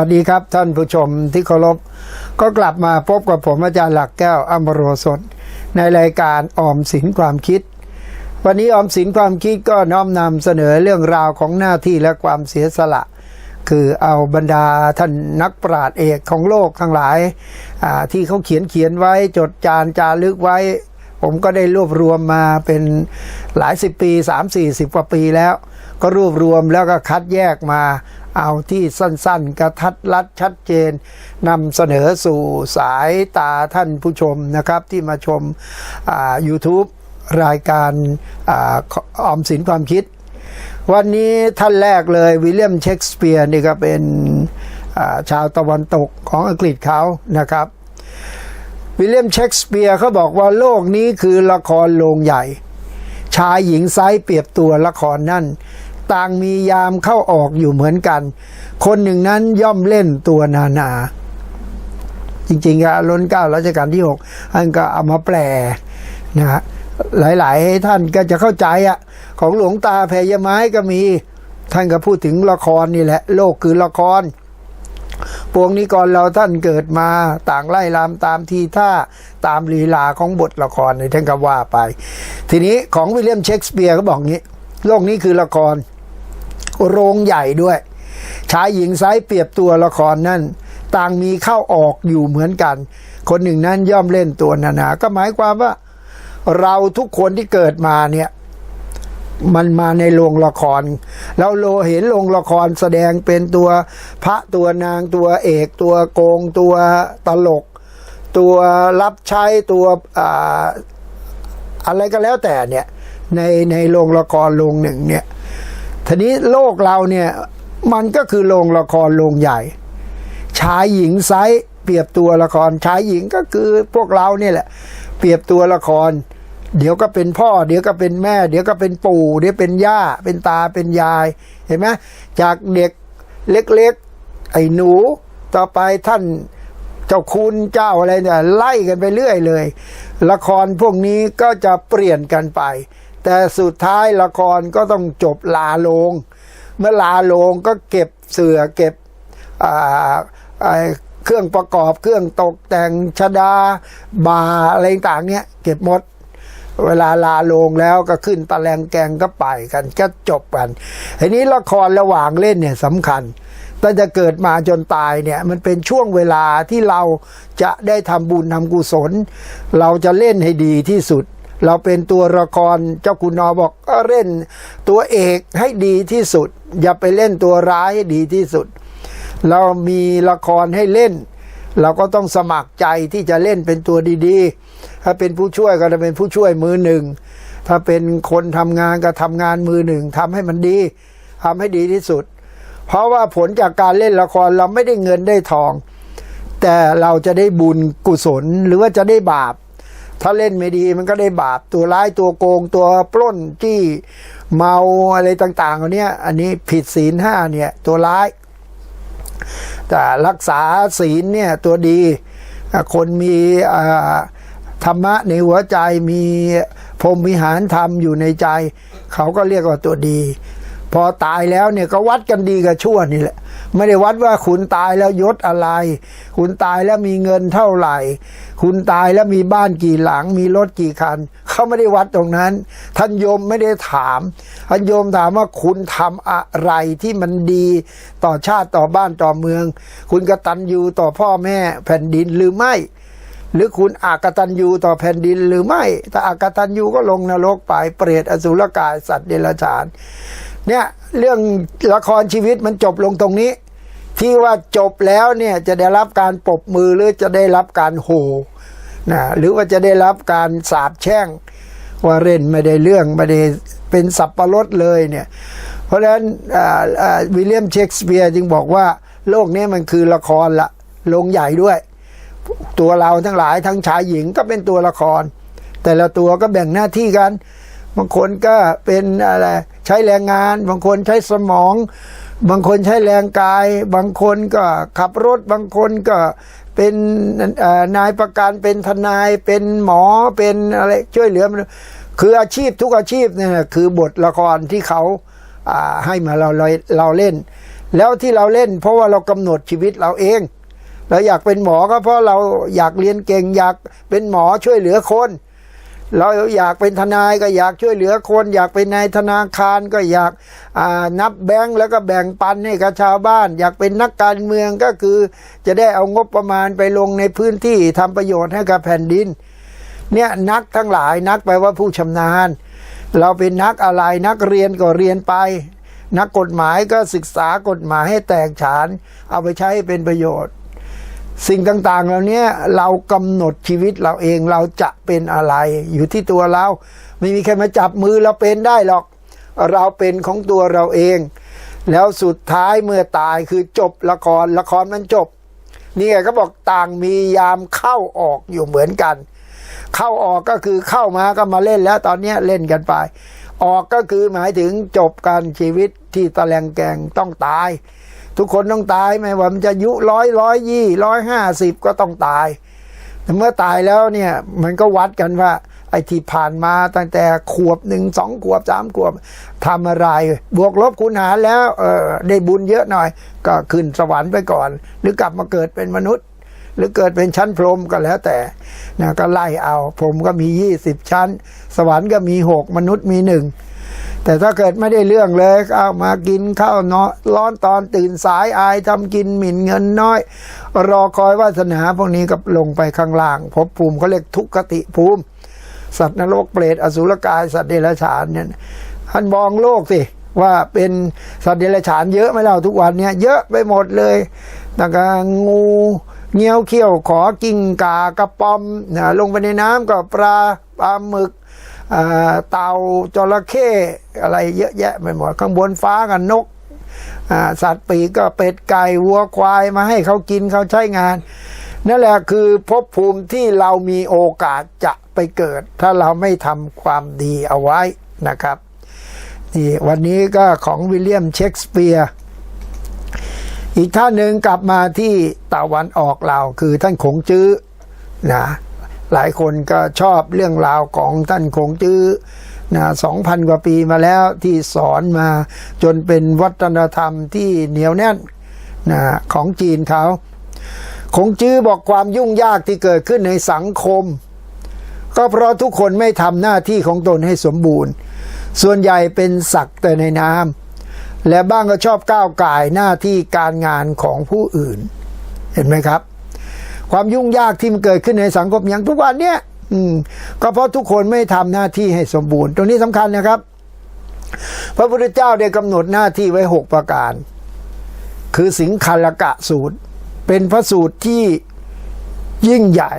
สวัสดีครับท่านผู้ชมที่เคารพก็กลับมาพบกับผมอาจารย์หลักแก้วอมโรสดในรายการออมสินความคิด วันนี้ออมสินความคิดก็น้อมนำเสนอเรื่องราวของหน้าที่และความเสียสละ คือเอาบรรดาท่านนักปราชญ์เอกของโลกทั้งหลายที่เขาเขียนเขียนไว้จดจานจารึกไว้ ผมก็ได้รวบรวมมาเป็นหลายสิบปีสามสี่สิบกว่าปีแล้วก็รวบรวมแล้วก็คัดแยกมา เอาที่สั้นๆ กระทัดรัดชัดเจนนำเสนอสู่สายตาท่านผู้ชมนะครับที่มาชมอ่า YouTube รายการอาออมสินความคิด วันนี้ท่านแรกเลยวิลเลียมเชกสเปียร์นี่ก็เป็นอ่าชาวตะวันตกของอังกฤษเขานะครับ วิลเลียมเชกสเปียร์เขาบอกว่าโลกนี้คือละครโรงใหญ่ ชายหญิงไซส์เปรียบตัวละครนั่น ต่างมียามเข้าออกอยู่เหมือนกัน คนหนึ่งนั้นย่อมเล่นตัวนานา จริงๆอะล้นเก้ารัชกาลที่หกท่านก็เอามาแปลนะฮะหลายๆท่านก็จะเข้าใจอะของหลวงตาแพยไม้ก็มี ท่านก็พูดถึงละครนี่แหละ โลกคือละครปวงนี้ก่อนเราท่านเกิดมาต่างไล่ลามตามทีท่าตามลีลาของบทละครในท่านก็ว่าไป ทีนี้ของวิลเลียมเชกสเปียร์ก็บอกงี้ โลกนี้คือละคร โรงใหญ่ด้วย ชายหญิงไซส์เปรียบตัวละครนั่น ต่างมีเข้าออกอยู่เหมือนกัน คนหนึ่งนั้นย่อมเล่นตัวนานา ก็หมายความว่า เราทุกคนที่เกิดมาเนี่ยมันมาในโรงละคร แล้วโลเห็นโรงละครแสดงเป็นตัวพระตัวนางตัวเอก ตัวโกง ตัวตลก ตัวรับใช้ตัวออะไรก็แล้วแต่เนี่ย ในในโรงละครโรงหนึ่งเนี่ย ทีนี้โลกเราเนี่ยมันก็คือโรงละครโรงใหญ่ ชายหญิงไซส์เปรียบตัวละครชายหญิงก็คือพวกเราเนี่ยแหละ เปรียบตัวละคร เดี๋ยวก็เป็นพ่อ เดี๋ยวก็เป็นแม่ เดี๋ยวก็เป็นปู่ เดี๋ยวเป็นย่า เป็นตาเป็นยายเห็นไหมจากเด็กเล็กๆ ไอ้หนู ต่อไปท่านเจ้าคุณเจ้าอะไรเนี่ยไล่กันไปเรื่อยเลย ละครพวกนี้ก็จะเปลี่ยนกันไป แต่สุดท้ายละครก็ต้องจบลาลง เมื่อลาลงก็เก็บเสือเก็บเครื่องประกอบเครื่องตกแต่งชดาบาอะไรต่างเนี่ยเก็บหมด เวลาลาลงแล้วก็ขึ้นตะแลงแกงก็ไปกันก็จบกันทีนี้ละครระหว่างเล่นเนี่ยสำคัญตั้งแต่เกิดมาจนตายเนี่ยมันเป็นช่วงเวลาที่เราจะได้ทำบุญทำกุศล เราจะเล่นให้ดีที่สุด เราเป็นตัวละครเจ้าคุณนอบอกเล่นตัวเอกให้ดีที่สุด อย่าไปเล่นตัวร้ายให้ดีที่สุด เรามีละครให้เล่น เราก็ต้องสมัครใจที่จะเล่นเป็นตัวดีๆ ถ้าเป็นผู้ช่วยก็จะเป็นผู้ช่วยมือหนึ่ง ถ้าเป็นคนทำงานก็ทำงานมือหนึ่งทำให้มันดีทำให้ดีที่สุด เพราะว่าผลจากการเล่นละครเราไม่ได้เงินได้ทอง แต่เราจะได้บุญกุศลหรือว่าจะได้บาป ถ้าเล่นไม่ดีมันก็ได้บาปตัวร้ายตัวโกงตัวปล้นจี้เมาอะไรต่างๆเหล่านี้อันนี้ผิดศีลห้าเนี่ยตัวร้าย แต่รักษาศีลเนี่ยตัวดี คนมีธรรมะในหัวใจมีพรหมวิหารธรรมอยู่ในใจ เขาก็เรียกว่าตัวดี พอตายแล้วเนี่ยก็วัดกันดีกับชั่วนี่แหละ ไม่ได้วัดว่าคุณตายแล้วยศอะไร คุณตายแล้วมีเงินเท่าไหร่ คุณตายแล้วมีบ้านกี่หลัง มีรถกี่คัน เขาไม่ได้วัดตรงนั้น ท่านโยมไม่ได้ถาม ท่านโยมถามว่าคุณทำอะไรที่มันดีต่อชาติต่อบ้านต่อเมือง คุณกตัญญูต่อพ่อแม่แผ่นดินหรือไม่หรือคุณอากตันยูต่อแผ่นดินหรือไม่ ถ้าอากตันยูก็ลงนรกไปเปรตอสุรกายสัตว์เดรัจฉาน เนี่ยเรื่องละครชีวิตมันจบลงตรงนี้ ที่ว่าจบแล้วเนี่ยจะได้รับการปรบมือหรือจะได้รับการโห่นะหรือว่าจะได้รับการสาบแช่ง ว่าเล่นไม่ได้เรื่องไม่ได้เป็นสับประรดเลยเนี่ยเพราะฉะนั้นวิลเลียมเชกสเปียร์จึงบอกว่าโลกนี้มันคือละครละลงใหญ่ด้วย ตัวเราทั้งหลายทั้งชายหญิงก็เป็นตัวละคร แต่ละตัวก็แบ่งหน้าที่กัน บางคนก็เป็นอะไรใช้แรงงาน บางคนใช้สมอง บางคนใช้แรงกาย บางคนก็ขับรถ บางคนก็เป็นนายประกันเป็นทนายเป็นหมอเป็นอะไรช่วยเหลือมันคืออาชีพทุกอาชีพเนี่ยคือบทละครที่เขาให้มาเราเราเราเล่น แล้วที่เราเล่น เพราะว่าเรากำหนดชีวิตเราเองเราอยากเป็นหมอก็เพราะเราอยากเรียนเก่งอยากเป็นหมอช่วยเหลือคน เราอยากเป็นทนายก็อยากช่วยเหลือคน อยากเป็นนายธนาคารก็อยากนับแบงค์แล้วก็แบ่งปันให้กับชาวบ้าน อยากเป็นนักการเมืองก็คือ จะได้เอางบประมาณไปลงในพื้นที่ทำประโยชน์ให้กับแผ่นดิน เนี่ยนักทั้งหลายนักแปลว่าผู้ชำนาญ เราเป็นนักอะไรนักเรียนก็เรียนไป นักกฎหมายก็ศึกษากฎหมายให้แตกฉาน เอาไปใช้ให้เป็นประโยชน์ สิ่งต่างๆเหล่านี้เรากำหนดชีวิตเราเองเราจะเป็นอะไร อยู่ที่ตัวเรา ไม่มีใครมาจับมือเราเป็นได้หรอก เราเป็นของตัวเราเอง แล้วสุดท้ายเมื่อตายคือจบละครละครมันจบ นี่ไงเขาบอกต่างมียามเข้าออกอยู่เหมือนกัน เข้าออกก็คือเข้ามาก็มาเล่นแล้วตอนเนี้ยเล่นกันไป ออกก็คือหมายถึงจบการชีวิตที่ตะแลงแกงต้องตาย ทุกคนต้องตายไม่ว่ามันจะอายุร้อยร้อยยี่ร้อยห้าสิบก็ต้องตายแต่เมื่อตายแล้วเนี่ยมันก็วัดกันว่า ไอ้ที่ผ่านมาตั้งแต่ขวบหนึ่งสองขวบสามขวบทำอะไร บวกลบคูณหารแล้วเออได้บุญเยอะหน่อย ก็ขึ้นสวรรค์ไปก่อน หรือกลับมาเกิดเป็นมนุษย์ หรือเกิดเป็นชั้นพรหมก็แล้วแต่นะก็ไล่เอาพรหมก็มียี่สิบชั้น สวรรค์ก็มีหกมนุษย์มีหนึ่ง แต่ถ้าเกิดไม่ได้เรื่องเลยเอามากินข้าวนอนร้อนตอนตื่นสายอายทำกินหมิ่นเงินน้อย รอคอยวาสนาพวกนี้ก็ลงไปข้างล่างภพภูมิเขาเรียกทุกขติภูมิ สัตว์นรกเปรตอสุรกายสัตว์เดรัจฉานเนี่ยท่านมองโลกสิว่าเป็นสัตว์เดรัจฉานเยอะไหมเราทุกวันเนี่ยเยอะไปหมดเลยตั้งแต่งูเงี้ยวเขี้ยวขอกิ้งกากระป๋อมนะลงไปในน้ำก็ปลาปลาหมึก เต่าจระเข้อะไรเยอะแยะไปหมดข้างบนฟ้ากันนกสัตว์ปีกก็เป็ดไก่วัวควายมาให้เขากินเขาใช้งาน นั่นแหละคือภพภูมิที่เรามีโอกาสจะไปเกิด ถ้าเราไม่ทำความดีเอาไว้นะครับนี่วันนี้ก็ของวิลเลียมเชกสเปียร์อีกท่านหนึ่งกลับมาที่ตะวันออกเราคือท่านคงจื้อนะ หลายคนก็ชอบเรื่องราวของท่านคงจื้อนะสองพันกว่าปีมาแล้วที่สอนมาจนเป็นวัฒนธรรมที่เหนียวแน่นนะของจีนเขาคงจื้อบอกความยุ่งยากที่เกิดขึ้นในสังคม ก็เพราะทุกคนไม่ทำหน้าที่ของตนให้สมบูรณ์ ส่วนใหญ่เป็นสักแต่ในน้ำและบ้างก็ชอบก้าวไก่หน้าที่การงานของผู้อื่น เห็นไหมครับ ความยุ่งยากที่มันเกิดขึ้นในสังคมอย่างทุกวันเนี้ยอืมก็เพราะทุกคนไม่ทำหน้าที่ให้สมบูรณ์ ตรงนี้สำคัญนะครับ พระพุทธเจ้าได้กำหนดหน้าที่ไว้หกประการ คือสิงคัลกะสูตร เป็นพระสูตรที่ยิ่งใหญ่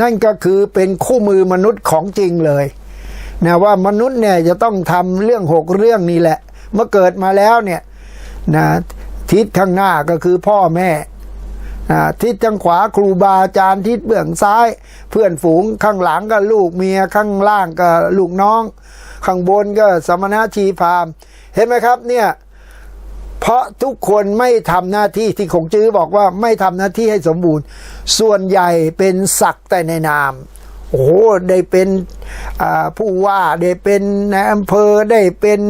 นั่นก็คือเป็นคู่มือมนุษย์ของจริงเลยนะว่ามนุษย์เนี่ยจะต้องทำเรื่องหกเรื่องนี้แหละ เมื่อเกิดมาแล้วเนี่ยนะทิศข้างหน้าก็คือพ่อแม่ ทิศทางขวาครูบาอาจารย์ทิศเบื้องซ้าย เพื่อนฝูงข้างหลังก็ลูกเมียข้างล่างก็ลูกน้อง ข้างบนก็สมณะชีพามเห็นไหมครับเนี่ยเพราะทุกคนไม่ทำหน้าที่ที่คงจื้อบอกว่าไม่ทำหน้าที่ให้สมบูรณ์ ส่วนใหญ่เป็นศักดิ์แต่ในนาม โอ้โหได้เป็นผู้ว่าได้เป็นนายอำเภอได้เป็น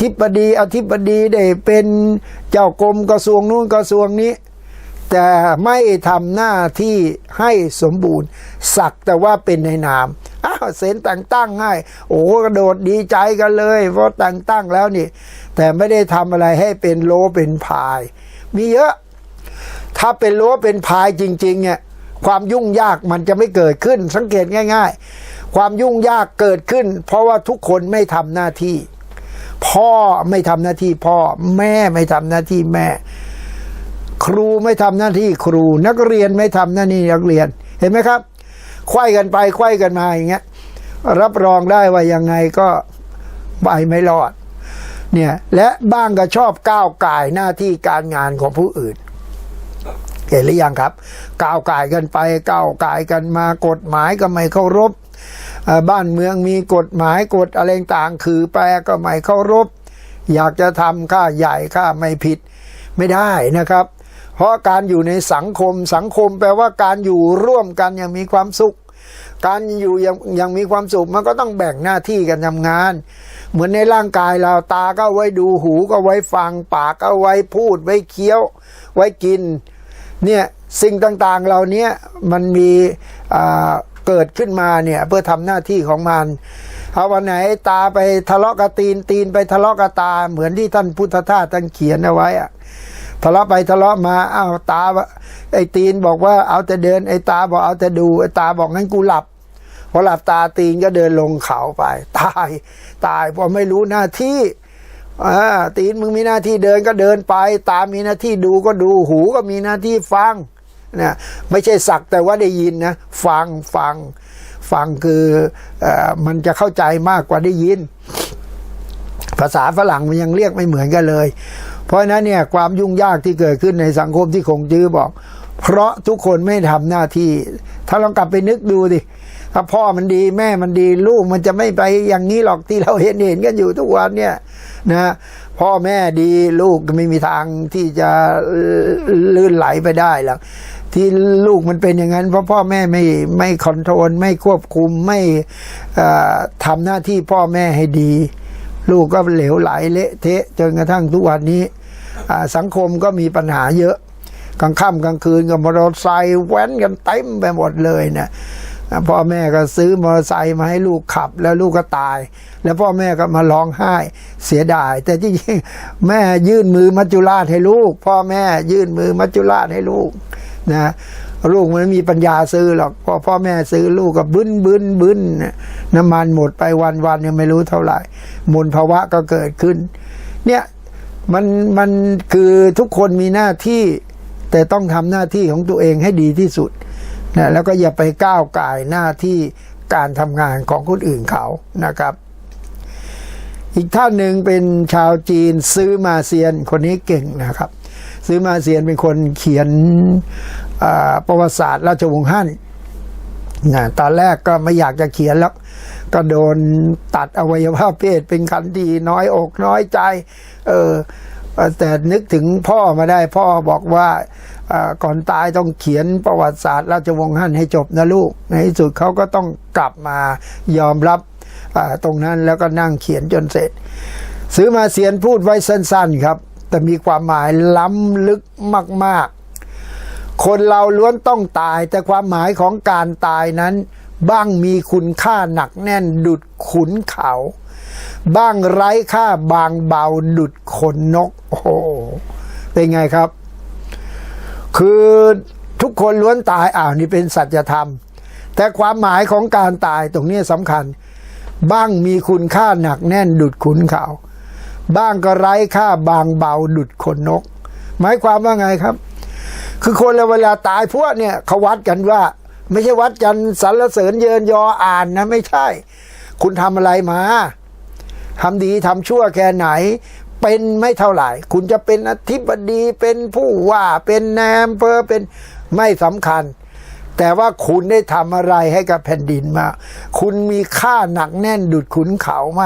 ทิบดีอธิบดีได้เป็นเจ้ากรมกระทรวงนู้นกระทรวงนี้ แต่ไม่ทำหน้าที่ให้สมบูรณ์ สักแต่ว่าเป็นในนามอ้าวเซ็นแต่งตั้งให้โอ้กระโดดดีใจกันเลยเพราะแต่งตั้งแล้วนี่ แต่ไม่ได้ทำอะไรให้เป็นโลเป็นพาย มีเยอะ ถ้าเป็นโลเป็นพายจริงๆเนี่ยความยุ่งยากมันจะไม่เกิดขึ้นสังเกตง่าย ๆ ความยุ่งยากเกิดขึ้น เพราะว่าทุกคนไม่ทำหน้าที่ พ่อไม่ทำหน้าที่พ่อแม่ไม่ทำหน้าที่แม่ ครูไม่ทำหน้าที่ครู นักเรียนไม่ทำหน้าที่นักเรียนเห็นไหมครับไข้กันไปไข้กันมาอย่างเงี้ยรับรองได้ว่ายังไงก็ไปไม่รอดเนี่ยและบ้างก็ชอบก้าวไก่หน้าที่การงานของผู้อื่นเห็นหรือยังครับก้าวไก่กันไปก้าวไก่กันมากฎหมายก็ไม่เคารพ บ้านเมืองมีกฎหมายกฎอะไรต่างคือแปลก็ไม่เคารพ อยากจะทำค่าใหญ่ค่าไม่ผิดไม่ได้นะครับ เพราะการอยู่ในสังคมสังคมแปลว่าการอยู่ร่วมกันอย่างมีความสุข การอยู่ยังยังมีความสุขมันก็ต้องแบ่งหน้าที่กันทำงาน เหมือนในร่างกายเราตาก็ไว้ดูหูก็ไว้ฟัง ปากก็ไว้พูดไว้เคี้ยว ไว้กินเนี่ยสิ่งต่างๆเหล่านี้มันมีอ่า เกิดขึ้นมาเนี่ยเพื่อทำหน้าที่ของมันเอาวันไหนตาไปทะเลาะกับตีนตีนไปทะเลาะกับตา เหมือนที่ท่านพุทธทาสท่านเขียนเอาไว้อะทะเลาะไปทะเลาะมาอ้าวตาไอ้ตีนบอกว่าเอาแต่เดินไอ้ตาบอกเอาแต่ดูไอ้ตาบอกงั้นกูหลับพอหลับตาตีนก็เดินลงเขาไป ตายตายเพราะไม่รู้หน้าที่อ่าตีนมึงมีหน้าที่เดินก็เดินไป ตามีหน้าที่ดูก็ดูหูก็มีหน้าที่ฟัง นะไม่ใช่สักแต่ว่าได้ยินนะฟังฟังฟังคืออมันจะเข้าใจมากกว่าได้ยิน ภาษาฝรั่งมันยังเรียกไม่เหมือนกันเลย เพราะนั้นเนี่ยความยุ่งยากที่เกิดขึ้นในสังคมที่คงจื้อบอก เพราะทุกคนไม่ทำหน้าที่ ถ้าลองกลับไปนึกดูดิถ้าพ่อมันดีแม่มันดีลูกมันจะไม่ไปอย่างนี้หรอกที่เราเห็นเห็นกันอยู่ทุกวันเนี่ยนะพ่อแม่ดีลูกก็ไม่มีทางที่จะลื่นไหลไปได้หรอก ที่ลูกมันเป็นอย่างนั้นเพราะพ่อแม่ไม่ไม่คอนโทรลไม่ควบคุมไม่ทำหน้าที่พ่อแม่ให้ดี ลูกก็เหลวไหลเละเทะจนกระทั่งทุกวันนี้สังคมก็มีปัญหาเยอะกลางค่ำกลางคืนกับมอเตอร์ไซค์แว้นกันเต็มไปหมดเลยนะอ่าพ่อแม่ก็ซื้อมอเตอร์ไซค์มาให้ลูกขับ แล้วลูกก็ตาย แล้วพ่อแม่ก็มาร้องไห้เสียดาย แต่ที่จริงแม่ยื่นมือมัจจุราชให้ลูก พ่อแม่ยื่นมือมัจจุราชให้ลูก นะลูกมันไม่มีปัญญาซื้อหรอกพอพ่อแม่ซื้อลูกก็บึ้นบึ้นบึ้นน้ำมันหมดไปวันวันเนี่ยไม่รู้เท่าไหร่มลภาวะก็เกิดขึ้น เนี่ยมันมันคือทุกคนมีหน้าที่แต่ต้องทำหน้าที่ของตัวเองให้ดีที่สุดนะแล้วก็อย่าไปก้าวไก่หน้าที่การทำงานของคนอื่นเขานะครับ อีกท่านหนึ่งเป็นชาวจีนซื้อมาเซียนคนนี้เก่งนะครับ ซื้อมาเซียนเป็นคนเขียนประวัติศาสตร์ราชวงศ์ฮั่นนะตอนแรกก็ไม่อยากจะเขียนแล้ว ก็โดนตัดอวัยวะเพศเป็นคันทีน้อยอกน้อยใจ เออแต่นึกถึงพ่อมาได้พ่อบอกว่าก่อนตายต้องเขียนประวัติศาสตร์ราชวงศ์ฮั่นให้จบนะลูก ในที่สุดเขาก็ต้องกลับมายอมรับตรงนั้นแล้วก็นั่งเขียนจนเสร็จ ซื้อมาเสียนพูดไว้สั้น ๆครับ แต่มีความหมายล้ำลึกมาก ๆ คนเราล้วนต้องตาย แต่ความหมายของการตายนั้น บ้างมีคุณค่าหนักแน่นดุดขุนเขา บ้างไร้ค่าบางเบาดุดขนนก โอ้โหเป็นไงครับ คือทุกคนล้วนตายอ้าวนี่เป็นสัจธรรม แต่ความหมายของการตายตรงนี้สำคัญ บ้างมีคุณค่าหนักแน่นดุดขุนเขา บ้างก็ไร้ค่าบางเบาดุดขนนก หมายความว่าไงครับ คือคนเราเวลาตายพวกเนี่ยเขาวัดกันว่า ไม่ใช่วัดกันสรรเสริญเยินยออ่านนะไม่ใช่ คุณทำอะไรมาทำดีทำชั่วแค่ไหน เป็นไม่เท่าไหร่ คุณจะเป็นอธิบดีเป็นผู้ว่าเป็นนายอำเภอเป็นไม่สำคัญ แต่ว่าคุณได้ทำอะไรให้กับแผ่นดินมา คุณมีค่าหนักแน่นดุดขุนเขาไหม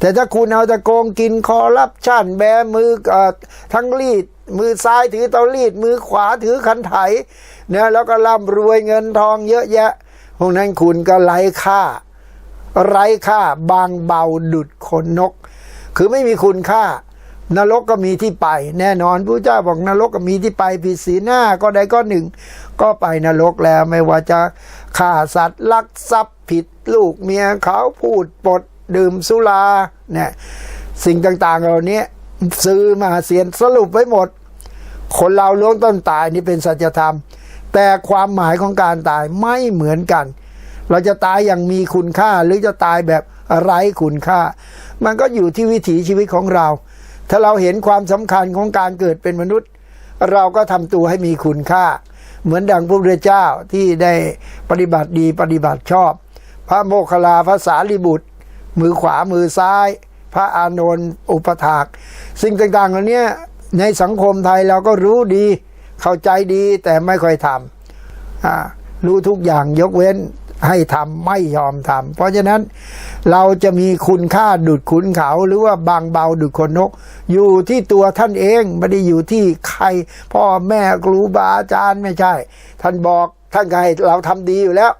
แต่ถ้าคุณเอาต่โกงกินคอรับชั่นแบมืออทั้งรีด มือซ้ายถือเตารีด มือขวาถือคันไถเนี่ยแล้วก็ร่ำรวยเงินทองเยอะแยะ พวกนั้นคุณก็ไร้ค่า ไร้ค่าบางเบาดุดขนนก คือไม่มีคุณค่า นรกก็มีที่ไป แน่นอนพระเจ้าบอกนรกก็มีที่ไปผิดศีลหน้าก็ใดก็หนึ่ง ก็ไปนรกแล้วไม่ว่าจะฆ่าสัตว์ลักทรัพย์ผิดลูกเมียเขาพูดปดดื่มสุราเนี่ยสิ่งต่างๆเหล่านี้ซื้อมาเสียนสรุปไว้หมด คนเราล้วนต้นตายนี่เป็นสัจธรรม แต่ความหมายของการตายไม่เหมือนกัน เราจะตายอย่างมีคุณค่าหรือจะตายแบบไร้คุณค่า มันก็อยู่ที่วิถีชีวิตของเรา ถ้าเราเห็นความสำคัญของการเกิดเป็นมนุษย์ เราก็ทำตัวให้มีคุณค่า เหมือนดังพระพุทธเจ้าที่ได้ปฏิบัติดีปฏิบัติชอบ พระโมคคัลลาภาษาลิบุตร มือขวามือซ้าย พระอานนท์อุปถาก สิ่งต่างๆเหล่านี้ในสังคมไทยเราก็รู้ดีเข้าใจดีแต่ไม่ค่อยทำรู้ทุกอย่างยกเว้นให้ทำไม่ยอมทำเพราะฉะนั้น เราจะมีคุณค่าดุดขุนเขาหรือว่าบางเบาดุดขนนก อยู่ที่ตัวท่านเองไม่ได้อยู่ที่ใคร พ่อแม่ครูบาอาจารย์ไม่ใช่ ท่านบอกท่านก็ให้เราทำดีอยู่แล้ว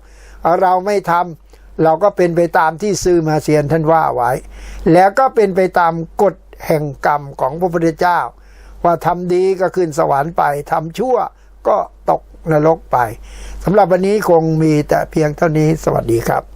เราไม่ทำเราก็เป็นไปตามที่ซื้อมาเซียนท่านว่าไว้ แล้วก็เป็นไปตามกฎแห่งกรรมของพระพุทธเจ้า ว่าทำดีก็ขึ้นสวรรค์ไปทำชั่วก็ตกนรกไปสำหรับวันนี้คงมีแต่เพียงเท่านี้สวัสดีครับ